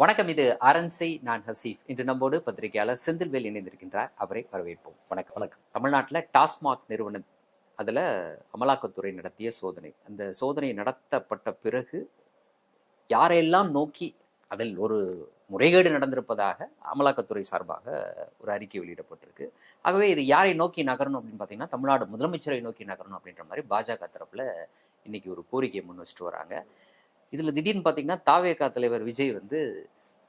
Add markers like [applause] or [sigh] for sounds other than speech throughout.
வணக்கம் இது அரண்சை நான் ஹசீஃப் இன்று நம்மோடு பத்திரிகையாளர் செந்தில்வேல் இணைந்திருக்கின்றார். அவரை வரவேற்போம். வணக்கம். வணக்கம். தமிழ்நாட்டில் டாஸ்மாக் நிறுவனம் அதில் அமலாக்கத்துறை நடத்திய சோதனை. அந்த சோதனை நடத்தப்பட்ட பிறகு யாரையெல்லாம் நோக்கி அதில் ஒரு முறைகேடு நடந்திருப்பதாக அமலாக்கத்துறை சார்பாக ஒரு அறிக்கை வெளியிடப்பட்டிருக்கு. ஆகவே இது யாரை நோக்கி நகரணும் அப்படின்னு பார்த்தீங்கன்னா தமிழ்நாடு முதலமைச்சரை நோக்கி நகரணும் அப்படின்ற மாதிரி பாஜக தரப்புல இன்னைக்கு ஒரு கோரிக்கையை முன் வச்சுட்டு வராங்க. இதில் திடீர்னு பார்த்தீங்கன்னா தாவேகா தலைவர் விஜய் வந்து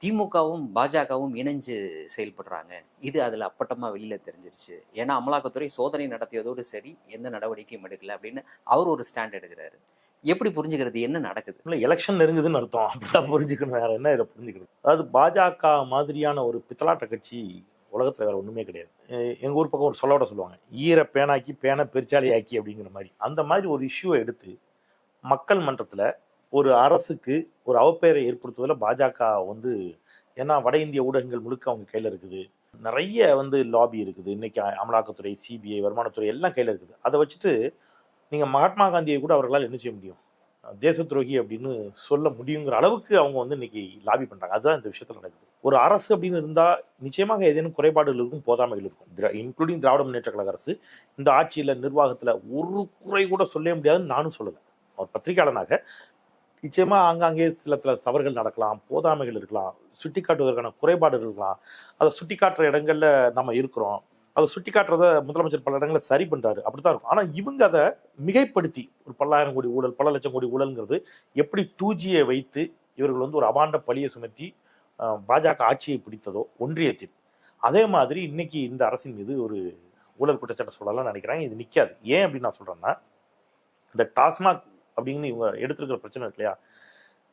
திமுகவும் பாஜகவும் இணைஞ்சு செயல்படுறாங்க. இது அதில் அப்பட்டமாக வெளியில் தெரிஞ்சிருச்சு. ஏன்னா அமலாக்கத்துறை சோதனை நடத்தியதோடு சரி எந்த நடவடிக்கையும் எடுக்கல அப்படின்னு அவர் ஒரு ஸ்டாண்ட் எடுக்கிறாரு. எப்படி புரிஞ்சுக்கிறது? என்ன நடக்குது? இல்லை எலெக்ஷன் நெருங்குதுன்னு அர்த்தம். அப்படிதான் புரிஞ்சுக்கணும். வேற என்ன இதை புரிஞ்சுக்கிறது அதாவது பாஜக மாதிரியான ஒரு பித்தலாட்ட கட்சி உலகத்தில் வேற ஒன்றுமே கிடையாது. எங்கள் ஊர் பக்கம் ஒரு சொல்லோட சொல்லுவாங்க. ஈர பேனாக்கி பேனை பெருச்சாலி ஆக்கி அப்படிங்கிற மாதிரி. அந்த மாதிரி ஒரு இஷ்யூவை எடுத்து மக்கள் மன்றத்தில் ஒரு அரசுக்கு ஒரு அவப்பெயரை ஏற்படுத்துவதில் பாஜக வந்து ஏன்னா வட இந்திய ஊடகங்கள் முழுக்க அவங்க கையில் இருக்குது. நிறைய வந்து லாபி இருக்குது. இன்னைக்கு அமலாக்கத்துறை சிபிஐ வருமானத்துறை எல்லாம் கையில் இருக்குது. அதை வச்சுட்டு நீங்கள் மகாத்மா காந்தியை கூட அவர்களால் என்ன செய்ய முடியும்? தேச துரோகி அப்படின்னு சொல்ல முடியுங்கிற அளவுக்கு அவங்க வந்து இன்னைக்கு லாபி பண்ணுறாங்க அதுதான் இந்த விஷயத்தில் நடக்குது. ஒரு அரசு அப்படின்னு இருந்தால் நிச்சயமாக ஏதேனும் குறைபாடுகள் இருக்கும் போதாமைகள் இருக்கும். இன்க்ளூடிங் திராவிட முன்னேற்ற கழக அரசு இந்த ஆட்சியில் நிர்வாகத்தில் ஒரு குறை கூட சொல்ல முடியாதுன்னு நானும் சொல்லுவேன் ஒரு பத்திரிகையாளனாக நிச்சயமாக ஆங்காங்கே சில சில தவறுகள் நடக்கலாம் போதாமைகள் இருக்கலாம் சுட்டி காட்டுவதற்கான குறைபாடுகள் இருக்கலாம். அதை சுட்டி காட்டுற இடங்களில் நம்ம இருக்கிறோம். அதை சுட்டி காட்டுறத முதலமைச்சர் பல இடங்களில் சரி பண்ணாரு அப்படி தான் இருக்கும். ஆனால் இவங்க அதை மிகைப்படுத்தி ஒரு பல்லாயிரம் கோடி ஊழல் பல லட்சம் கோடி ஊழல்ங்கிறது எப்படி டூஜியை வைத்து இவர்கள் வந்து ஒரு அபாண்ட பழியை சுமத்தி பாஜக ஆட்சியை பிடித்ததோ ஒன்றியத்தில். அதே மாதிரி இன்னைக்கு இந்த அரசின் மீது ஒரு ஊழல் குற்றச்சாட்டை சொல்லலாம் நினைக்கிறேன். இது நிற்காது ஏன் அப்படின்னு நான் சொல்கிறேன்னா இந்த டாஸ்மாக் அப்படின்னு இவங்க எடுத்திருக்கிற பிரச்சனை இருக்கு இல்லையா?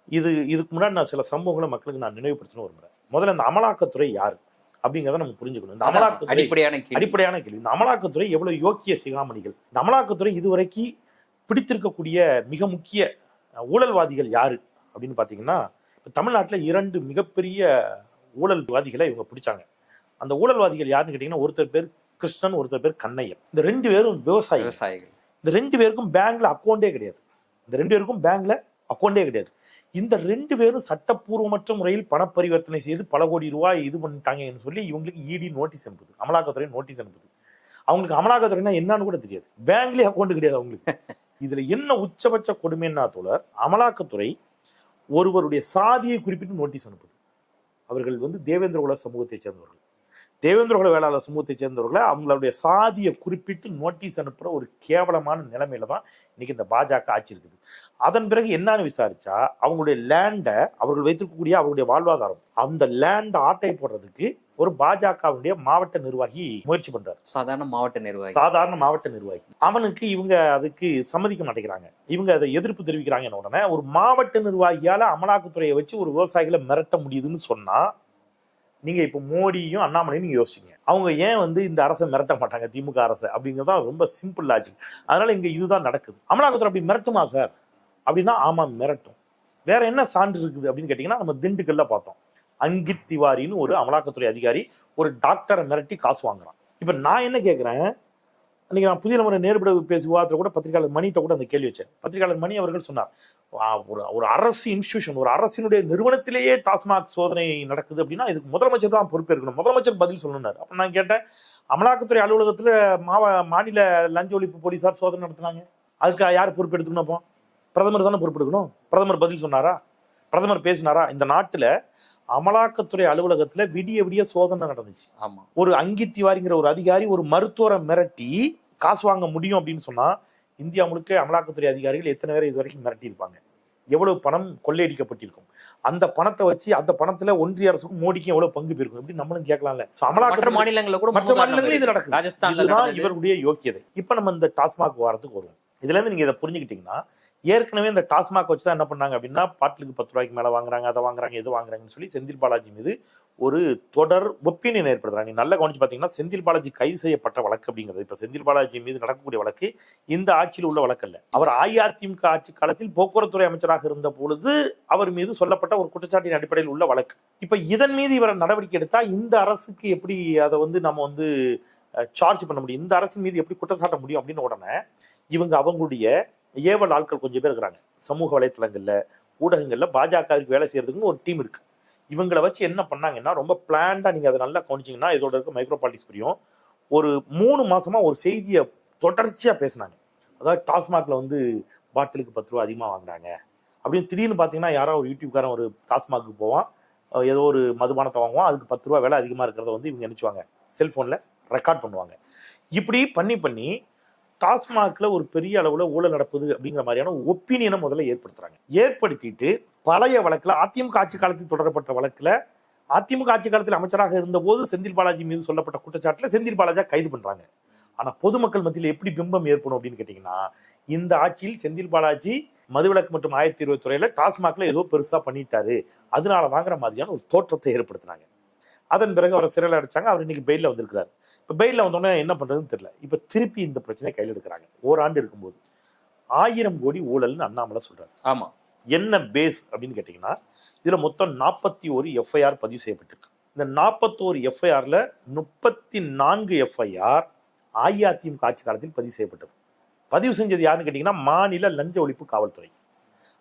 இது இதுக்கு முன்னாடி நான் சில சம்பவங்களை மக்களுக்கு நான் நினைவுபடுத்தணும் விரும்புறேன் முதல்ல இந்த அமலாக்கத்துறை யாரு? அப்படிங்கிறத நம்ம புரிஞ்சுக்கணும். இந்த அமலாக்கத்துறை அடிப்படையான அடிப்படையான கேள்வி. இந்த அமலாக்கத்துறை எவ்வளவு யோக்கிய சிகாமணிகள்? இந்த அமலாக்கத்துறை இதுவரைக்கும் பிடித்திருக்கக்கூடிய மிக முக்கிய ஊழல்வாதிகள் யாரு? அப்படின்னு பாத்தீங்கன்னா இப்ப தமிழ்நாட்டுல இரண்டு மிகப்பெரிய ஊழல்வாதிகளை இவங்க பிடிச்சாங்க. அந்த ஊழல்வாதிகள் யாருன்னு கேட்டீங்கன்னா ஒருத்தர் பேர் கிருஷ்ணன் ஒருத்தர் பேர் கண்ணையன். இந்த ரெண்டு பேரும் விவசாயிகள். விவசாயிகள். இந்த ரெண்டு பேருக்கும் பேங்க்ல அக்கௌண்டே கிடையாது. இந்த ரெண்டு பேருக்கும் பேங்க்ல அக்கௌண்டே கிடையாது. இந்த ரெண்டு பேரும் சட்டப்பூர்வமற்ற முறையில் பண பரிவர்த்தனை செய்து பல கோடி ரூபாய் இது பண்ணிட்டாங்கன்னு சொல்லி இவங்களுக்கு இடி நோட்டீஸ் அனுப்புது. அமலாக்கத்துறை நோட்டீஸ் அனுப்புது. அவங்களுக்கு அமலாக்கத்துறைனா என்னன்னு கூட தெரியாது. பேங்க்லயே அக்கௌண்ட் கிடையாது அவங்களுக்கு. [laughs] இதுல என்ன உச்சபட்ச கொடுமைன்னா தோழர் அமலாக்கத்துறை ஒருவருடைய சாதியை குறிப்பிட்டு நோட்டீஸ் அனுப்புது. அவர்கள் வந்து தேவேந்திர குல சமூகத்தைச் சேர்ந்தவர்கள். தேவேந்திர குல வேளாளர் சமூகத்தைச் சேர்ந்தவர்களை அவங்களுடைய சாதியை குறிப்பிட்டு நோட்டீஸ் அனுப்புற ஒரு கேவலமான நிலைமையில தான் இன்னைக்கு இந்த பாஜக ஆட்சி இருக்குது. அதன் பிறகு என்னன்னு விசாரிச்சா அவங்களுடைய லேண்டை அவர்கள் வைத்திருக்கக்கூடிய அவருடைய வாழ்வாதாரம் அந்த லேண்டை ஆட்டை போடுறதுக்கு ஒரு பாஜகவுடைய மாவட்ட நிர்வாகி முயற்சி பண்றாரு. சாதாரண மாவட்ட நிர்வாகி. சாதாரண மாவட்ட நிர்வாகி. அவனுக்கு இவங்க அதுக்கு சம்மதிக்க மாட்டேங்கிறாங்க. இவங்க அதை எதிர்ப்பு தெரிவிக்கிறாங்க உடனே ஒரு மாவட்ட நிர்வாகியால அமலாக்கத்துறையை வச்சு ஒரு விவசாயிகளை மிரட்ட முடியுதுன்னு சொன்னா நீங்க இப்ப மோடியும் அண்ணாமலையும் நீங்க யோசிச்சீங்க அவங்க ஏன் வந்து இந்த அரசை மிரட்ட மாட்டாங்க திமுக அரசை? அப்படிங்கிறதா ரொம்ப சிம்பிள் லாஜிக் அதனால இங்க இதுதான் நடக்குது. அமலாக்கத்துறை அப்படி மிரட்டுமா சார்? அப்படின்னா ஆமா மிரட்டும். வேற என்ன சான்று இருக்குது அப்படின்னு கேட்டீங்கன்னா நம்ம திண்டுக்கல்ல பார்த்தோம். அங்கித் திவாரின்னு ஒரு அமலாக்கத்துறை அதிகாரி ஒரு டாக்டரை மிரட்டி காசு வாங்குறான். இப்ப நான் என்ன கேட்கிறேன் அன்னைக்கு நான் புதிய முறை நேர்பட பேசி விவாதத்தில் கூட பத்திரிகையாளர் மணிகிட்ட கூட அந்த கேள்வி வச்சேன். பத்திரிகையாளர் மணி அவர்கள் சொன்னார் ஒரு ஒரு அரசு இன்ஸ்டிடியூஷன் ஒரு அரசினுடைய நிறுவனத்திலேயே டாஸ்மாக் சோதனை நடக்குது அப்படின்னா இதுக்கு முதலமைச்சர் தான் பொறுப்பேற்கணும். முதலமைச்சர் பதில் சொல்லணும்னாரு. அப்ப நான் கேட்டேன் அமலாக்கத்துறை அலுவலகத்துல மாவ மாநில லஞ்ச ஒழிப்பு போலீசார் சோதனை நடத்துனாங்க. அதுக்கு யார் பொறுப்பெடுத்துக்கணும் அப்போ? பிரதமர் தானே பொறுப்பெடுக்கணும். பிரதமர் பதில் சொன்னாரா? பிரதமர் பேசினாரா? இந்த நாட்டுல அமலாக்கத்துறை அலுவலகத்துல விடிய விடிய சோதனை நடந்துச்சு. ஆமா. ஒரு அங்கித்திவாரிங்கிற ஒரு அதிகாரி ஒரு மருத்துவரை மிரட்டி காசு வாங்க முடியும் அப்படின்னு சொன்னா இந்தியா முழுக்க அமலாக்கத்துறை அதிகாரிகள் எத்தனை பேரை இது வரைக்கும் மிரட்டி இருப்பாங்க எவ்வளவு பணம் கொள்ளையடிக்கப்பட்டிருக்கும்? அந்த பணத்தை வச்சு அந்த பணத்துல ஒன்றிய அரசுக்கும் மோடிக்கும் எவ்வளவு பங்கு போயிருக்கும்? எப்படி நம்மளும் கேட்கலாம்ல? அமலாக்கத்துறை மாநிலங்கள்ல கூட மற்ற மாநிலங்களில் இது இதுதான் நடந்தது. இவருடைய யோக்கியதை. இப்ப நம்ம இந்த டாஸ்மாக் வாரத்துக்கு வருவோம். இதுல இருந்து நீங்க இதை புரிஞ்சுக்கிட்டீங்கன்னா ஏற்கனவே இந்த டாஸ்மாக் வச்சு தான் என்ன பண்ணாங்க அப்படின்னா பாட்டிலுக்கு பத்து ரூபாய்க்கு மேலே வாங்குறாங்க அதை வாங்குறாங்க எது வாங்குறாங்கன்னு சொல்லி செந்தில் பாலாஜி மீது ஒரு தொடர் ஒப்பீனியன் ஏற்படுத்துறாங்க. நீ நல்லா கவனிச்சு பார்த்தீங்கன்னா செந்தில் பாலாஜி கைது செய்யப்பட்ட வழக்கு அப்படிங்கிறது இப்போ செந்தில் பாலாஜி மீது நடக்கக்கூடிய வழக்கு இந்த ஆட்சியில் உள்ள வழக்கு அல்ல. அவர் அஇஅதிமுக ஆட்சி காலத்தில் போக்குவரத்துறை அமைச்சராக இருந்த பொழுது அவர் மீது சொல்லப்பட்ட ஒரு குற்றச்சாட்டின் அடிப்படையில் உள்ள வழக்கு. இப்போ இதன் மீது இவர் நடவடிக்கை எடுத்தால் இந்த அரசுக்கு எப்படி அதை வந்து நம்ம வந்து சார்ஜ் பண்ண முடியும்? இந்த அரசின் மீது எப்படி குற்றம் சாட்ட முடியும் அப்படின்னு உடனே இவங்க அவங்களுடைய ஏவல் ஆட்கள் கொஞ்சம் பேர் இருக்கிறாங்க. சமூக வலைத்தளங்களில் ஊடகங்களில் பாஜகவுக்கு வேலை செய்யறதுக்குன்னு ஒரு டீம் இருக்கு. இவங்களை வச்சு என்ன பண்ணாங்கன்னா ரொம்ப பிளான்டா நீங்க அதை நல்லா கவனிச்சிங்கன்னா இதோட இருக்க மைக்ரோ பாலிட்டிக்ஸ் புரியும். ஒரு மூணு மாசமா ஒரு செய்தியை தொடர்ச்சியா பேசினாங்க. அதாவது டாஸ்மாக்ல வந்து பாட்டிலுக்கு பத்து ரூபா அதிகமாக வாங்குறாங்க. அப்படின்னு திடீர்னு பாத்தீங்கன்னா யாரோ ஒரு யூடியூப்காரன் ஒரு டாஸ்மாக்கு போவான். ஏதோ ஒரு மதுபானத்தை வாங்குவான். அதுக்கு பத்து ரூபா விலை அதிகமா இருக்கிறத வந்து இவங்க நினைச்சுவாங்க. செல்போன்ல ரெக்கார்ட் பண்ணுவாங்க. இப்படி பண்ணி பண்ணி டாஸ்மாக்ல ஒரு பெரிய அளவுல ஊழல் நடப்புது அப்படிங்கிற மாதிரியான ஒப்பீனியனை முதல்ல ஏற்படுத்துறாங்க. ஏற்படுத்திட்டு பழைய வழக்குல அதிமுக ஆட்சி காலத்தில் தொடரப்பட்ட வழக்குல அதிமுக ஆட்சி காலத்தில் அமைச்சராக இருந்தபோது செந்தில் பாலாஜி மீது சொல்லப்பட்ட குற்றச்சாட்டுல செந்தில் பாலாஜா கைது பண்றாங்க. ஆனா பொதுமக்கள் மத்தியில் எப்படி பிம்பம் ஏற்படும் அப்படின்னு கேட்டீங்கன்னா இந்த ஆட்சியில் செந்தில் பாலாஜி மதுவிலக்கு மற்றும் ஆயிரத்தி இருபது துறையில டாஸ்மாக்ல ஏதோ பெருசா பண்ணிட்டாரு. அதனால தாங்கிற மாதிரியான ஒரு தோற்றத்தை ஏற்படுத்தினாங்க. அதன் பிறகு அவரை சிறையில் அடைச்சாங்க. அவர் இன்னைக்கு பெயில வந்திருக்கிறார். இப்ப பெயில வந்தோடனே என்ன பண்றதுன்னு தெரியல. இப்ப திருப்பி இந்த பிரச்சனை கையில் எடுக்கிறாங்க. ஓராண்டு இருக்கும்போது. ஆயிரம் கோடி ஊழல்னு அண்ணாமலை சொல்றாரு. ஆமா. என்ன பேஸ் அப்படின்னு கேட்டீங்கன்னா இதுல மொத்தம் நாற்பத்தி ஒரு எஃப்ஐஆர் பதிவு செய்யப்பட்டிருக்கு. இந்த நாற்பத்தோரு எஃப்ஐஆர்ல முப்பத்தி நான்கு எஃப்ஐஆர் அஇஅதிமுக ஆட்சி காலத்தில் பதிவு செய்யப்பட்டது. பதிவு செஞ்சது யாருன்னு கேட்டீங்கன்னா மாநில லஞ்ச ஒழிப்பு காவல்துறை.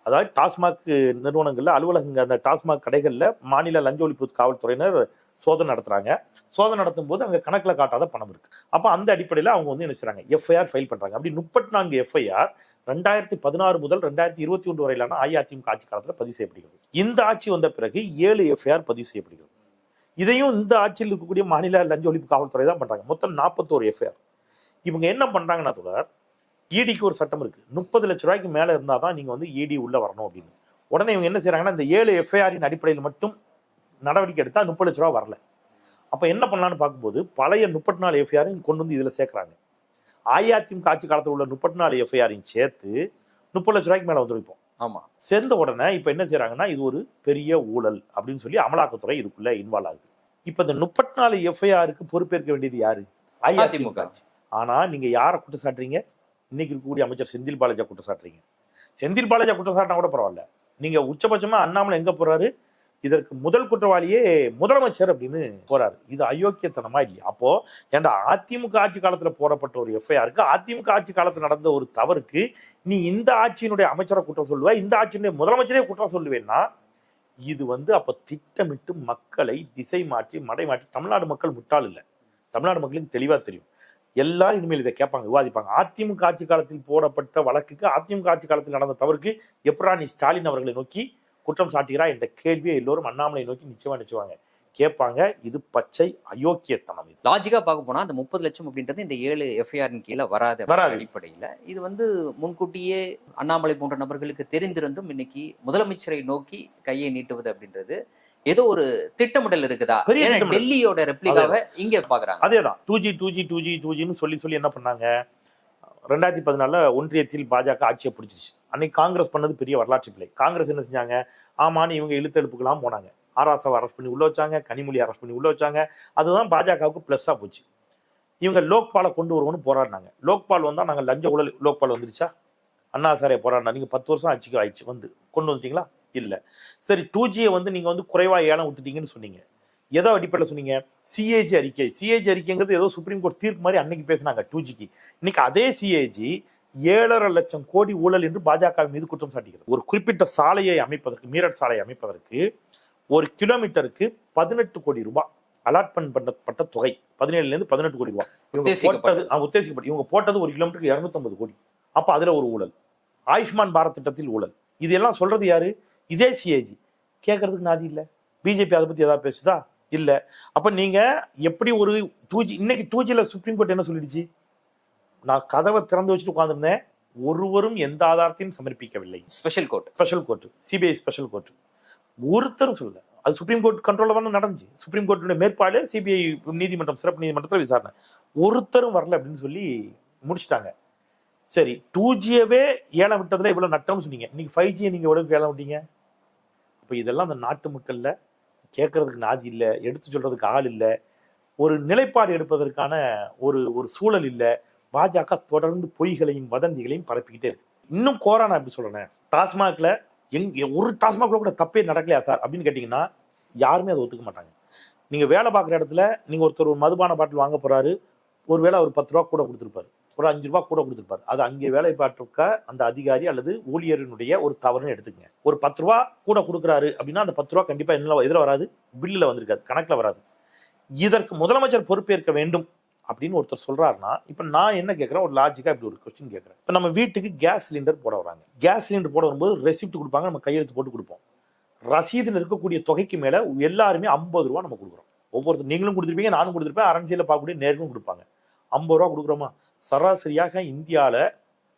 அதாவது டாஸ்மாக் நிறுவனங்கள்ல அலுவலகங்க அந்த டாஸ்மாக் கடைகள்ல மாநில லஞ்ச ஒழிப்பு காவல்துறையினர் சோதனை நடத்துறாங்க. சோதனை நடத்தும் போது அங்க கணக்குல காட்டாத பணம் இருக்கு. அப்ப அந்த அடிப்படையில அவங்க வந்து என்ன செய்றாங்க? எஃப்ஐஆர் ஃபைல் பண்றாங்க. அப்படி முப்பத்தி நான்கு எஃப்ஐஆர் ரெண்டாயிரத்தி பதினாறு முதல் ரெண்டாயிரத்தி இருபத்தி ஒன்று வரையிலான அஇஅதிமுக ஆட்சி காலத்தில் பதிவு செய்யப்படுகிறது. இந்த ஆட்சி வந்த பிறகு ஏழு எஃப்ஐஆர் பதிவு செய்யப்படுகிறது. இதையும் இந்த ஆட்சியில் இருக்கக்கூடிய மாநில லஞ்ச ஒழிப்பு காவல்துறை தான் பண்றாங்க. மொத்தம் நாற்பத்தோரு எஃப்ஐஆர் இவங்க என்ன பண்றாங்கன்னா தொடர் இடிக்கு ஒரு சட்டம் இருக்கு. முப்பது லட்ச ரூபாய்க்கு மேல இருந்தால் தான் நீங்க வந்து இடி உள்ள வரணும் அப்படின்னு. உடனே இவங்க என்ன செய்யறாங்கன்னா இந்த ஏழு எஃப்ஐஆரின் அடிப்படையில் மட்டும் நடவடிக்கை எடுத்தா முப்பது லட்ச ரூபா வரல. அப்ப என்ன பண்ணலாம்னு பார்க்கும்போது பழைய முப்பத்தி நாலு எஃப்ஐஆரையும் கொண்டு வந்து இதுல சேர்க்கறாங்க. அஇஅதிமுக ஆட்சி காலத்தில் உள்ள முப்பத்தி நாலு எஃப்ஐஆரையும் சேர்த்து முப்பது லட்ச ரூபாய்க்கு மேல வந்துருப்போம் ஆமா. சேர்ந்த உடனே இப்ப என்ன செய்றாங்கன்னா இது ஒரு பெரிய ஊழல் அப்படின்னு சொல்லி அமலாக்கத்துறை இதுக்குள்ள இன்வால்வ் ஆகுது. இப்ப இந்த முப்பத்தி நாலு எஃப்ஐஆருக்கு பொறுப்பேற்க வேண்டியது யாரு? அதிமுக. ஆட்சி. ஆனா நீங்க யாரை குற்றம் சாட்டுறீங்க? இன்னைக்கு இருக்கக்கூடிய அமைச்சர் செந்தில் பாலாஜா குற்றம் சாட்டுறீங்க. செந்தில் பாலாஜா குற்றம் சாட்டினா கூட பரவாயில்ல. நீங்க உச்சபட்சமா அண்ணாமலை எங்க போறாரு? இதற்கு முதல் குற்றவாளியே முதலமைச்சர் அப்படின்னு போறாரு. இது அயோக்கியத்தனமா இல்லையா? அப்போ ஏன்டா அதிமுக ஆட்சி காலத்துல போடப்பட்ட ஒரு எஃப்ஐஆருக்கு அதிமுக ஆட்சி காலத்துல நடந்த ஒரு தவறுக்கு நீ இந்த ஆட்சியினுடைய அமைச்சரை குற்றம் சொல்லுவ இந்த ஆட்சியினுடைய முதலமைச்சரே குற்றம் சொல்லுவேன்னா இது வந்து அப்ப திட்டமிட்டு மக்களை திசை மாற்றி மடை மாற்றி தமிழ்நாடு மக்கள் முட்டாள் இல்லை. தமிழ்நாடு மக்களுக்கு தெளிவா தெரியும். எல்லாரும் இனிமேல் இதை கேட்பாங்க விவாதிப்பாங்க. அதிமுக ஆட்சி காலத்தில் போடப்பட்ட வழக்குக்கு அதிமுக ஆட்சி காலத்தில் நடந்த தவறுக்கு எப்படா நீ ஸ்டாலின் அவர்களை நோக்கி குற்றம் சாட்டுகிறா என்ற கேள்வியை எல்லோரும் அண்ணாமலை நோக்கி நிச்சயமா நிச்சயவாங்க கேட்பாங்க இது பச்சை அயோக்கியத்தனம் இது. லாஜிக்கா பார்க்க போனா அந்த முப்பது லட்சம் அப்படின்றது இந்த ஏழு எஃப்ஐஆரின் கீழே வராது வராது. அடிப்படையில. இது வந்து முன்கூட்டியே அண்ணாமலை போன்ற நபர்களுக்கு தெரிந்திருந்தும் இன்னைக்கு முதலமைச்சரை நோக்கி கையை நீட்டுவது அப்படின்றது ஏதோ ஒரு திட்டமிடல் இருக்குதா. டெல்லியோட ரெப்ளிகாவை இங்க பாக்குறாங்க அதேதான். Two G two G two G two ஜின்னு சொல்லி சொல்லி என்ன பண்ணாங்க? ரெண்டாயிரத்தி பதினாலுல ஒன்றியத்தில் பாஜக ஆட்சியை பிடிச்சிச்சு அன்னைக்கு காங்கிரஸ் பண்ணது பெரிய வரலாற்று பிள்ளை காங்கிரஸ் என்ன செஞ்சாங்க? ஆமான்னு இவங்க இழுத்தெடுப்புக்கெல்லாம் போனாங்க. ஆராசாவை அரெஸ்ட் பண்ணி உள்ள வச்சாங்க கனிமொழி அரெஸ்ட் பண்ணி உள்ள வச்சாங்க. அதுதான் பாஜகவுக்கு ப்ளஸ்ஸாக போச்சு. இவங்க லோக்பாலை கொண்டு வருவோம்னு போராடினாங்க. லோக்பால் வந்தால் நாங்கள் லஞ்ச ஊழல் லோக்பால் வந்துருச்சா? அண்ணா சாரே போராடினா நீங்கள் பத்து வருஷம் ஆட்சிக்கு ஆயிடுச்சு வந்து. கொண்டு வந்துட்டீங்களா? இல்லை. சரி டூ ஜியை வந்து நீங்கள் வந்து குறைவாக ஏலம் விட்டுட்டீங்கன்னு சொன்னீங்க. எதோ அடிப்படையில் சொன்னீங்க? சிஏஜி அறிக்கை. சிஏஜி அறிக்கைங்கிறது ஏதோ சுப்ரீம் கோர்ட் தீர்ப்பு மாதிரி அன்னைக்கு பேசினாங்க டூ ஜிக்கு இன்னைக்கு அதே சிஏஜி ஏழரை லட்சம் கோடி ஊழல் என்று பாஜக மீது குற்றம் சாட்டுகிறது ஒரு குறிப்பிட்ட சாலையை அமைப்பதற்கு மீரட் சாலையை அமைப்பதற்கு ஒரு கிலோமீட்டருக்கு பதினெட்டு கோடி ரூபாய் அலாட்மெண்ட் பண்ணப்பட்ட தொகை. பதினேழுல இருந்து பதினெட்டு கோடி ரூபாய். இவங்க. போட்டது உத்தேசிக்கப்பட்டு இவங்க போட்டது ஒரு கிலோமீட்டருக்கு இருநூத்தம்பது கோடி. அப்ப அதுல ஒரு ஊழல். ஆயுஷ்மான் பாரத் திட்டத்தில் ஊழல். இதெல்லாம் சொல்றது யாரு? இதே சிஏஜி. கேட்கறதுக்கு நாதி இல்ல. பிஜேபி அதை பத்தி ஏதாவது பேசுதா? இல்ல. அப்ப நீங்க எப்படி ஒரு டூ ஜி இன்னைக்கு டூ ஜில சுப்ரீம் கோர்ட் என்ன சொல்லிடுச்சு? நான் கதவை திறந்து வச்சுட்டு உட்கார்ந்திருந்தேன். ஒருவரும் எந்த ஆதாரத்தையும் சமர்ப்பிக்கவில்லை. Special court special court CBI special court ஒருத்தரும் சொல்லல. அது சுப்ரீம் கோர்ட் கண்ட்ரோல்ல தானே நடந்துச்சு. சுப்ரீம் கோர்ட்டுடைய மேற்பாடு சிபிஐ நீதிமன்றம் சிறப்பு நீதிமன்றத்தில் விசாரணை. ஒருத்தரும் வரல அப்படின்னு சொல்லி முடிச்சிட்டாங்க. சரி டூ ஜியவே ஏலம் விட்டதுல இவ்வளவு நட்டம்னு சொன்னீங்க. இன்னைக்கு ஃபைவ் ஜியை நீங்க எவ்வளவு ஏலம் விட்டீங்க? அப்ப இதெல்லாம் அந்த நாட்டு மக்கள்ல கேட்கறதுக்கு நாதி இல்ல எடுத்து சொல்றதுக்கு ஆள் இல்ல. ஒரு நிலைப்பாடு எடுப்பதற்கான ஒரு ஒரு சூழல் இல்ல. பாஜக தொடர்ந்து பொய்களையும் வதந்திகளையும் பரப்பிக்கிட்டே இருக்கு. இன்னும் கோரா நான் எப்படி சொல்றேன்? டாஸ்மாக்ல எங்க ஒரு டாஸ்மாக்ல கூட தப்பே நடக்கலையா சார் அப்படின்னு கேட்டீங்கன்னா யாருமே அதை ஒத்துக்க மாட்டாங்க. நீங்க வேலை பார்க்குற இடத்துல நீங்க ஒருத்தர் ஒரு மதுபான பாட்டில் வாங்க போறாரு ஒருவேளை அவர் பத்து ரூபா கூட கொடுத்துருப்பாரு. ஒரு அஞ்சு ரூபா கூட கொடுத்துருப்பாரு. அது அங்கே வேலை பார்த்துருக்க அந்த அதிகாரி அல்லது ஊழியரினுடைய ஒரு தவறுன்னு எடுத்துக்கங்க. ஒரு பத்து ரூபா கூட கொடுக்குறாரு அப்படின்னா அந்த பத்து ரூபா கண்டிப்பா என்ன இதுல வராது பில்லில் வந்திருக்காது கணக்குல வராது. இதற்கு முதலமைச்சர் பொறுப்பேற்க வேண்டும். அப்படின்னு ஒருத்தர் சொல்றாருன்னா இப்ப நான் என்ன கேட்கறேன் ஒரு லாஜிக்கா இப்படி ஒரு கொஸ்டின் கேட்கறேன் இப்ப நம்ம வீட்டுக்கு கேஸ் சிலிண்டர் போட வராங்க. கேஸ் சிலிண்டர் போட வரும்போது ரெசிப்ட் கொடுப்பாங்க நம்ம கையெழுத்து போட்டு கொடுப்போம். ரசீதுல இருக்கக்கூடிய தொகைக்கு மேல எல்லாருமே ஐம்பது ரூபா நம்ம கொடுக்குறோம். ஒவ்வொருத்தர் நீங்களும் கொடுத்துருப்பீங்க நானும் கொடுத்துருப்பேன் அரண்சியில் பார்க்கக்கூடிய நேர்களும் கொடுப்பாங்க. ஐம்பது ரூபா கொடுக்குறோமா? சராசரியாக இந்தியாவில்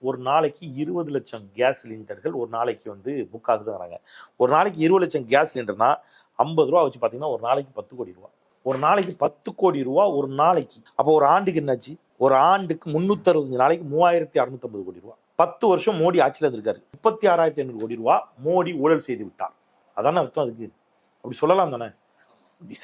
ஒரு நாளைக்கு இருபது லட்சம் கேஸ் சிலிண்டர்கள் ஒரு நாளைக்கு வந்து புக் ஆகுது வராங்க. ஒரு நாளைக்கு இருபது லட்சம் கேஸ் சிலிண்டர்னா ஐம்பது ரூபா வச்சு பார்த்தீங்கன்னா ஒரு நாளைக்கு பத்து கோடி ரூபா. ஒரு நாளைக்கு பத்து கோடி ரூபா ஒரு நாளைக்கு. அப்போ ஒரு ஆண்டுக்கு என்னாச்சு? ஒரு ஆண்டுக்கு முந்நூற்றி நாளைக்கு மூவாயிரத்தி அறுநூத்தம்பது கோடி ரூபா. பத்து வருஷம் மோடி ஆட்சியில் இருந்திருக்காரு. முப்பத்தி ஆறாயிரத்தி ஐநூறு கோடி ரூபா மோடி ஊழல் செய்து விட்டார். அதானே அர்த்தம் அதுக்கு? அப்படி சொல்லலாம் தானே?